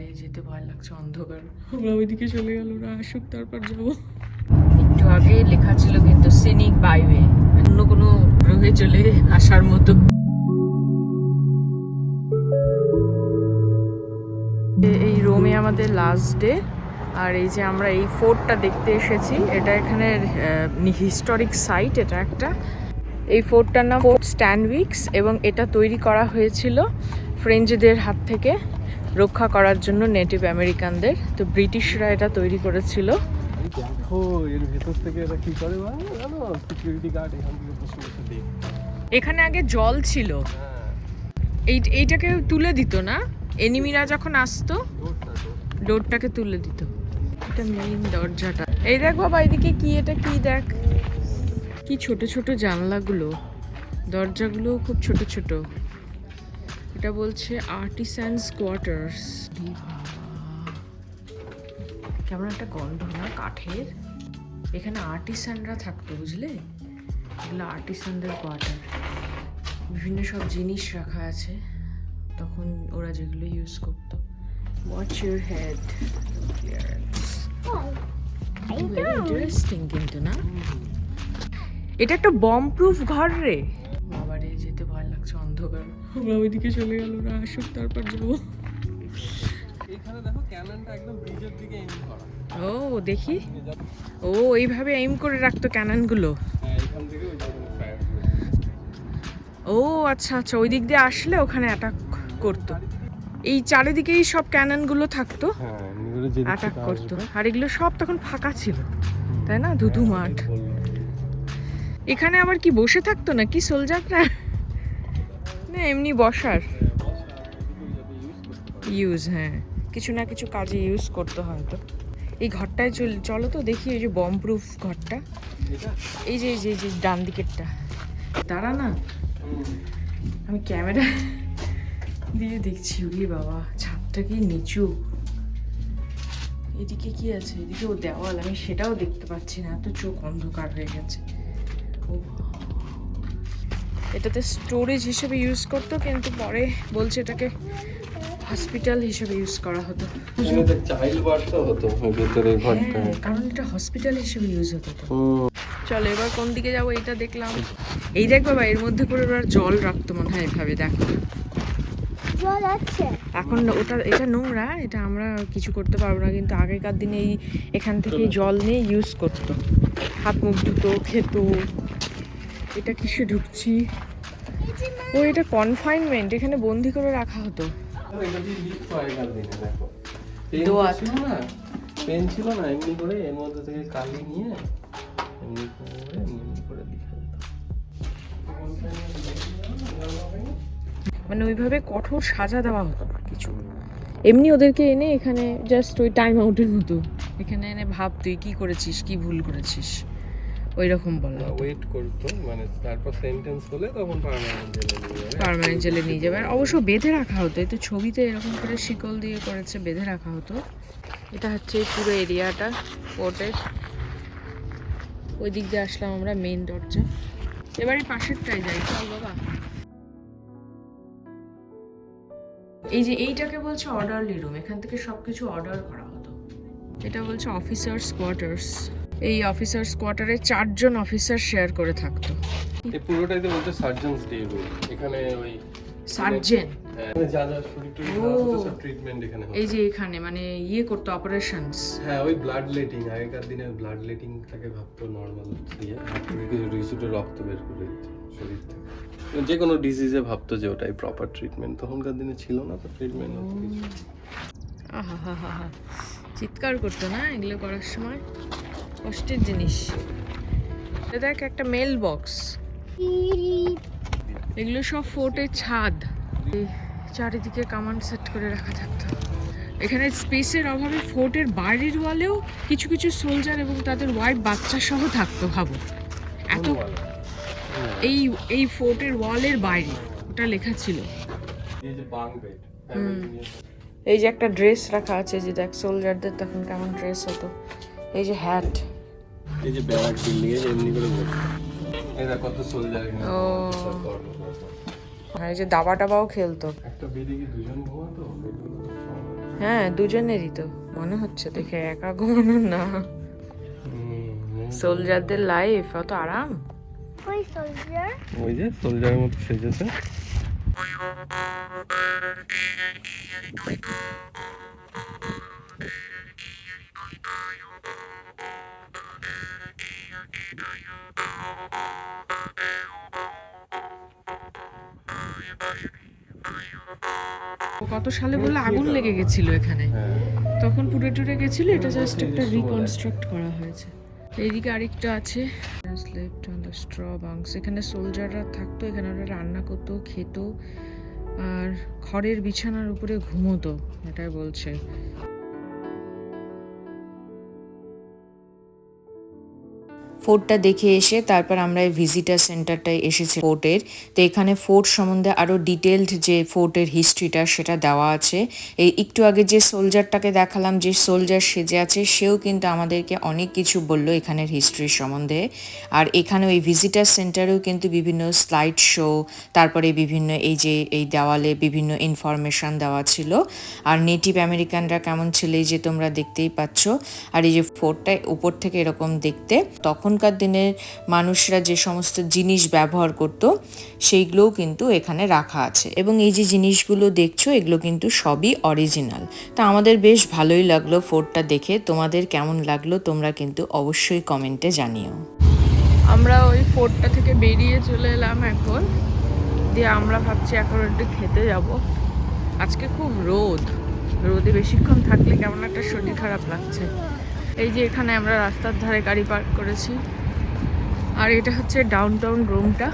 বাবারে যেতে ভয় লাগছে অন্ধকার। আমরা ওইদিকে চলে গেল ওরা আসুক তারপর যাব। একটু আগে লেখা ছিল কিন্তু সিনিক বাইওয়ে অন্য কোনো গ্রহে চলে আসার মতো। এই রোমে আমাদের লাস্ট ডে আর এই যে আমরা এই ফোর্টটা দেখতে এসেছি এটা এখানে হিস্টোরিক সাইট এটা একটা। এই ফোর্টটার নাম ফোর্ট স্ট্যান্ডউইক্স এবং এটা তৈরি করা হয়েছিল ফ্রেঞ্চদের হাত থেকে। রক্ষা করার জন্য নেটিভ আমেরিকানদের। তো ব্রিটিশরা এটা তৈরি করেছিল। এর ভেতর থেকে এরা কি করে সিকিউরিটি গার্ড এখান থেকে বসে বসে এখানে আগে জল ছিল। এই এইটাকে তুলে দিত না? এনিমিরা যখন আসতো ডোরটা ডোরটাকে তুলে দিত। এটা মেইন দরজাটা। এই দেখ বাবা এদিকে কি এটা কি দেখ? কি ছোট ছোট জানলাগুলো। দরজাগুলো খুব ছোট ছোট। এটা বলছে আর্টিসানস কোয়ার্টার্স কেমন একটা গন্ধ না কাঠের? এখানে আর্টিসানরা থাকতো বুঝলে? এগুলো আর্টিসানদের কোয়ার্টার বিভিন্ন সব জিনিস রাখা আছে। তখন ওরা যেগুলো ইউজ করতো। ওয়াচ ইউর হেড ইন্টারেস্টিং কিন্তু না? এটা একটা বম প্রুফ ঘর রে। বাবারে যেতে ভয় লাগছে অন্ধকার। আমরা ওইদিকে চলে গেল ওরা আসুক তারপর যাব। এখানে দেখো ক্যাননটা একদম ব্রিজের দিকে এম করা। ও দেখি। ও এইভাবে এইম করে রাখতো ক্যাননগুলো? হ্যাঁ এখান থেকে ওই জন্য ফায়ার ও আচ্ছা আচ্ছা ওই দিক দিয়ে আসলে ওখানে অ্যাটাক করতো। এই চারিদিকেই সব ক্যাননগুলো থাকতো? হ্যাঁ অ্যাটাক করতো। আর এগুলো সব তখন ফাঁকা ছিল তাই না? ধুধু মাঠ। এখানে আবার কি বসে থাকতো না কি সোলজাররা? না, এমনি বসার। ইউজ হ্যাঁ। কিছু না কিছু কাজে ইউজ করতে হয়তো এই ঘরটায় চল, চলো তো দেখি এই যে বম প্রুফ ঘরটা। এই যে এই যে এই যে ডান দিকেরটা দাঁড়া না। আমি ক্যামেরা দিয়ে দেখছি উলি বাবা ছাদটা কি নিচু। এদিকে কি আছে? এদিকে ও দেওয়াল, আমি সেটাও দেখতে পাচ্ছি না। এত চোখ অন্ধকার হয়ে গেছে। ও এটাতে স্টোরেজ হিসেবে ইউজ করতো কিন্তু পরে বলছে এটাকে হসপিটাল হিসেবে ইউজ করা হতো। চাইল্ড বার্থ হতো ভেতরে ঘরটা। হ্যাঁ, কারণ এটা হসপিটাল হিসেবে ইউজ হতো চলো এবার কোন দিকে যাব এটা দেখলাম। এই দেখ বাবা এর মধ্যে করে ওরা জল রাখতো মনে হয় এভাবে দেখো। জল আছে। এখন ওটা এটা নোংরা এটা আমরা কিছু করতে পারব না কিন্তু আগেকার দিনে এই এখান থেকে জল নিয়ে ইউজ করতো। হাত মুখ ধুতো খেত। এটা কিসে ঢুকছি? ও এটা কনফাইনমেন্ট এখানে বন্দি করে রাখা হতো। এটা দিয়ে লিখতো আগেকার দিনে দেখো পেন ছিল না? পেন ছিল না? এমনি করে এর মধ্যে থেকে কালি নিয়ে এমনি করে এমনি করে লিখা মানে ওইভাবে কঠোর সাজা দেওয়া হতো না কিছু। এমনি ওদেরকে এনে এখানে জাস্ট ওই টাইম আউটের মতো। এখানে এনে ভাব তুই কি করেছিস? কি ভুল করেছিস? ওই রকম বলা ওয়েট করতো মানে তারপর সেন্টেন্স হলে তখন পার্মানেন্ট জেলে নিয়ে যাবে। পার্মানেন্ট জেলে নিয়ে যাবে। আর অবশ্য বেঁধে রাখা হতো এই তো ছবিতে এরকম করে শিকল দিয়ে করেছে বেঁধে রাখা হতো। এটা হচ্ছে পুরো এরিয়াটা কোর্টের ওই দিক দিয়ে আসলাম আমরা মেইন দরজা। এবারে পাশেরটাই যাই চল বাবা। এই যে এইটাকে বলছে অর্ডারলি রুম এখান থেকে সবকিছু অর্ডার করা হতো। এটা বলছে অফিসার্স কোয়ার্টার্স এই অফিসার্স কোয়ার্টারে চারজন অফিসার শেয়ার করে থাকতো। এই পুরোটাই তো বলতে সার্জনস ডে এখানে ওই সার্জেন হ্যাঁ, যা যা শরীর টরীর ও। খারাপ হতো সব ট্রিটমেন্ট এখানে হতো এই যে এখানে মানে ইয়ে করতো অপারেশনস হ্যাঁ ওই ব্লাড লেটিং আগেকার দিনে ব্লাড লেটিং তাকে ভাবতো নর্মাল দিয়ে। থেকে কিছুটা রক্ত বের করে দিত শরীর থেকে। যে কোনো ডিজিজে ভাবতো যে ওটাই প্রপার ট্রিটমেন্ট তখনকার দিনে ছিল না তো ট্রিটমেন্ট আহা হা হা হা। চিৎকার করতো না এগুলো করার সময়? কষ্টের জিনিস। দেখ একটা মেল বক্স এগুলো সব ফোর্টের ছাদ। চারিদিকে কামান সেট করে রাখা থাকতো। এখানে স্পেসের অভাবে ফোর্টের বাইরের ওয়ালেও কিছু কিছু সোলজার এবং তাদের ওয়াইফ বাচ্চা সহ থাকতো ভাবো। এত এই এই ফোর্টের ওয়ালের বাইরে ওটা লেখা ছিল। এই যে এই যে একটা ড্রেস রাখা আছে যে দেখ সোলজারদের তখন কেমন ড্রেস হতো। এই যে হ্যাট এই যে ব্যারাক বিল্ডিং এ এমনি করে বসে। কত সোলজার এই যে দাবা টাবাও খেলতো। একটা বেডে কি দুজন ঘুমাতো? হ্যাঁ দুজনেরই তো মনে হচ্ছে দেখে একা ঘুমানো না। সোলজারদের লাইফ অত আরাম? ওই সোলজার ওই যে সোলজারের মতো সেজেছে। সালে বলে আগুন লেগে গেছিল এখানে। হ্যাঁ। তখন পুড়ে টুরে গেছিল এটা জাস্ট একটা রিকনস্ট্রাক্ট করা হয়েছে। এইদিকে আরেকটা আছে। অন দ্য স্ট্র বাংস এখানে সোলজাররা থাকতো এখানে ওরা রান্না করতো খেত আর খড়ের বিছানার উপরে ঘুমোতো এটাই বলছে। ফোর্টটা দেখে এসে তারপর আমরা এই ভিজিটার সেন্টারটায় এসেছি ফোর্টের তো এখানে ফোর্ট সম্বন্ধে আরও ডিটেলড যে ফোর্টের হিস্ট্রিটা সেটা দেওয়া আছে। এই একটু আগে যে সোলজারটাকে দেখালাম, যে সোলজার সেজে আছে, সেও কিন্তু আমাদেরকে অনেক কিছু বলল এখানের হিস্ট্রির সম্বন্ধে। আর এখানে ওই ভিজিটার সেন্টারেও কিন্তু বিভিন্ন স্লাইড শো তারপরে বিভিন্ন এই যে এই দেওয়ালে বিভিন্ন ইনফরমেশন দেওয়া ছিল। আর নেটিভ আমেরিকানরা কেমন ছিল এই যে তোমরা দেখতেই পাচ্ছ। আর এই যে ফোর্টটা উপর থেকে এরকম দেখতে তখনকার দিনের মানুষরা যে সমস্ত জিনিস ব্যবহার করত, সেইগুলোও কিন্তু এখানে রাখা আছে। এবং এই যে জিনিসগুলো দেখছ, এগুলো কিন্তু সবই অরিজিনাল তা আমাদের বেশ ভালোই লাগল ফোর্টটা দেখে। তোমাদের কেমন লাগল তোমরা কিন্তু অবশ্যই কমেন্টে জানিও। আমরা ওই ফোর্টটা থেকে বেরিয়ে চলে এলাম এখন। দিয়ে আমরা ভাবছি এখন একটু খেতে যাব। আজকে খুব রোদ। রোদে বেশিক্ষণ থাকলে কেমন একটা শরীর খারাপ লাগছে। এই যে এখানে আমরা রাস্তার ধারে গাড়ি পার্ক করেছি। আর এটা হচ্ছে ডাউন টাউন রুমটা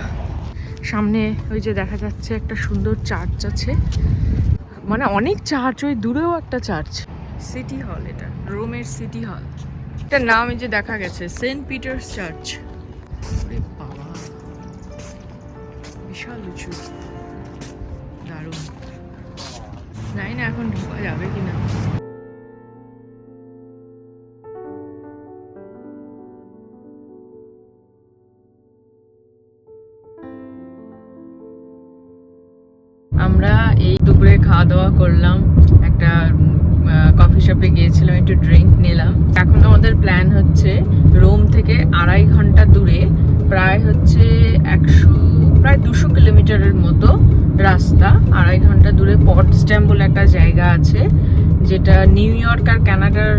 সামনে ওই যে দেখা যাচ্ছে একটা সুন্দর চার্চ আছে। মানে অনেক চার্চ ওই দূরেও একটা চার্চ সিটি হল এটা, রোমের সিটি হল এটার নাম এই যে দেখা গেছে সেন্ট পিটার্স চার্চ বিশাল উঁচু। দারুণ। জানি না এখন ঢোকা যাবে কিনা। আমরা এই দুপুরে খাওয়া দাওয়া করলাম, একটা কফি শপে গিয়েছিলাম, একটু ড্রিঙ্ক নিলাম। এখন আমাদের প্ল্যান হচ্ছে রোম থেকে আড়াই ঘণ্টা দূরে, প্রায় হচ্ছে একশো, প্রায় দুশো কিলোমিটারের মতো রাস্তা, আড়াই ঘণ্টা দূরে পট স্ট্যাম বলে একটা জায়গা আছে, যেটা নিউ ইয়র্ক আর কানাডার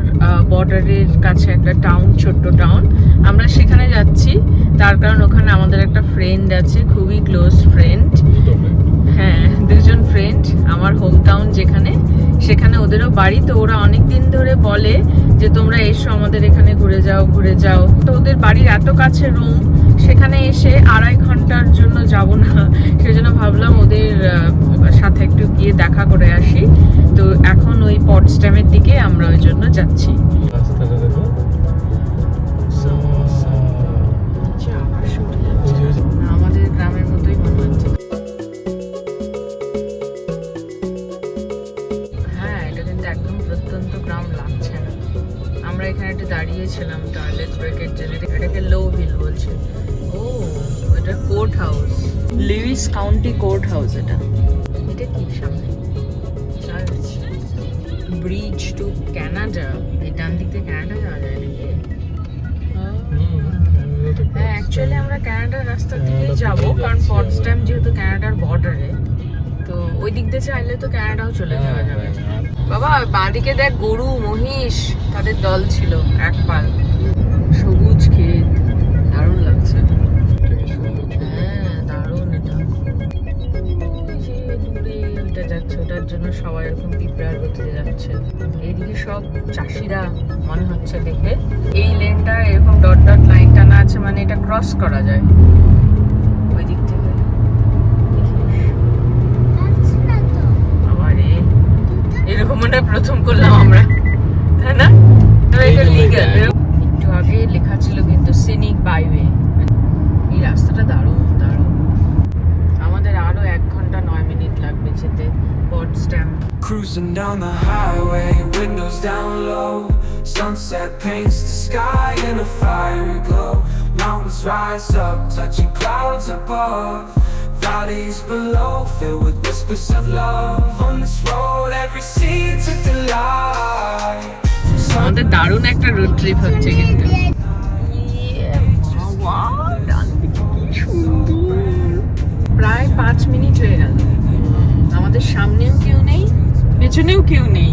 বর্ডারের কাছে একটা টাউন ছোট্ট টাউন আমরা সেখানে যাচ্ছি, তার কারণ ওখানে আমাদের একটা ফ্রেন্ড আছে, খুবই ক্লোজ ফ্রেন্ড হ্যাঁ দুজন ফ্রেন্ড আমার হোম টাউন যেখানে, সেখানে ওদেরও বাড়ি। তো ওরা অনেক দিন ধরে বলে যে, তোমরা এসো আমাদের এখানে ঘুরে যাও ঘুরে যাও। তো ওদের বাড়ির এত কাছে রুম সেখানে এসে আড়াই ঘণ্টার জন্য যাব না। সেজন্য ভাবলাম ওদের সাথে একটু গিয়ে দেখা করে আসি। তো এখন ওই পটস্ট্যামের দিকে আমরা ওই জন্য যাচ্ছি। এখানে একটু দাঁড়িয়েছিলাম টয়লেট ব্রেকের জন্য এটাকে লো হিল বলছে। ও এটা court house Lewis county court house এটা। এটা কি সামনে? চার্চ ব্রিজ টু ক্যানাডা এই ডান দিক থেকে কানাডা যাওয়া যায় নাকি? হ্যাঁ অ্যাকচুয়ালি আমরা কানাডার রাস্তা দিকেই যাব কারণ পটসট্যাম যেহেতু কানাডার বর্ডারে তো ওই দিক দিয়ে চাইলে তো কানাডাও চলে যাওয়া যাবে। বাবা, বাঁদিকে দেখ গরু, মহিষ, তাদের দল ছিল এক পাল সবুজ ক্ষেত, দারুণ লাগছে। হ্যাঁ দারুণ এটা। যাচ্ছে, ওটার জন্য সবাই এরকম পিঁপড়ার গতিতে যাচ্ছে। এইদিকে সব চাষিরা, মনে হচ্ছে দেখে। এই লেনটা এরকম ডট ডট লাইন টানা আছে মানে এটা ক্রস করা যায়। এরকম প্রথম করলাম আমরা তাই না এটা লিগাল একটু আগে লেখা ছিল কিন্তু সিনিক বাইওয়ে এই রাস্তাটা দারুণ দারুণ আমাদের আরও এক ঘণ্টা নয় মিনিট লাগবে যেতে পট স্ট্যাম্প Cruising down the highway, windows down low. Sunset paints the sky in a fiery glow. Mountains rise up, touching clouds above. Valleys below, filled with whispers of love. On this road, every seed's a delight. আমাদের দারুণ একটা road trip হচ্ছে কিন্তু। প্রায় পাঁচ minute হয়ে গেল আমাদের সামনেও কেউ নেই পেছনেও কেউ নেই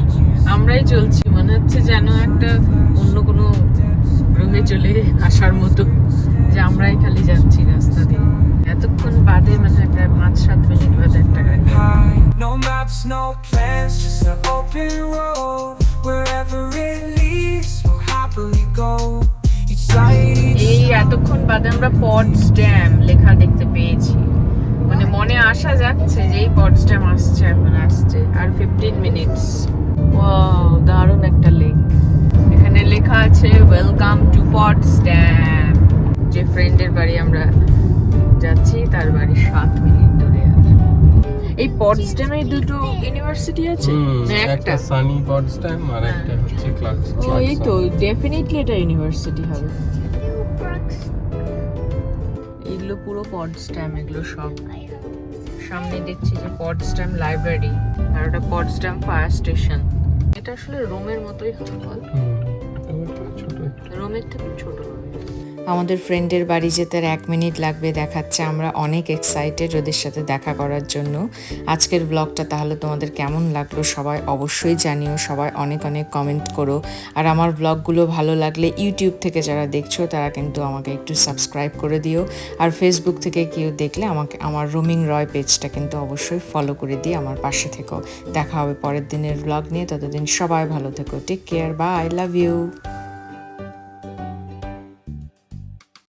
আমরাই চলছি মনে হচ্ছে যেন একটা অন্য কোনো গ্রহে চলে আসার মতো যে আমরাই খালি যাচ্ছি রাস্তা দিয়ে এতক্ষণ বাদে মানে প্রায় পাঁচ সাত মিনিট বাদে একটা গাড়ি high. No no plans, just an open road. Wherever it leads, we'll happily go. Each light, এই এতক্ষণ বাদে আমরা পডস ড্যাম লেখা দেখতে পেয়েছি মানে মনে আসা যাচ্ছে যে এই পডস ড্যাম আসছে এখন আসছে আর ফিফটিন মিনিটস দারুণ এই দুটো ইউনিভার্সিটি আছে? না একটা সানি পডস্ট্যাম আর একটা হচ্ছে ক্লার্কস ও এই তো ডেফিনেটলি এটা ইউনিভার্সিটি হবে। এগুলো পুরো পডস্ট্যাম এগুলো সব। সামনে দেখছি যে পডস্ট্যাম লাইব্রেরি আর ওটা পডস্ট্যাম ফায়ার স্টেশন এটা আসলে রোমের মতোই হবে বল। রোমের থেকে ছোট আমাদের ফ্রেন্ডের বাড়ি যেতে আর এক মিনিট লাগবে দেখাচ্ছে। আমরা অনেক এক্সাইটেড ওদের সাথে দেখা করার জন্য। আজকের ব্লগটা তাহলে তোমাদের কেমন লাগল সবাই অবশ্যই জানিও। সবাই অনেক অনেক কমেন্ট করো। আর আমার ব্লগগুলো ভালো লাগলে ইউটিউব থেকে যারা দেখছ, তারা কিন্তু আমাকে একটু সাবস্ক্রাইব করে দিও। আর ফেসবুক থেকে কেউ দেখলে আমাকে, আমার রোমিং রয় পেজটা কিন্তু অবশ্যই ফলো করে দিয়ে আমার পাশে থেকো। দেখা হবে পরের দিনের ব্লগ নিয়ে। ততদিন সবাই ভালো থেকো। Take care bye love you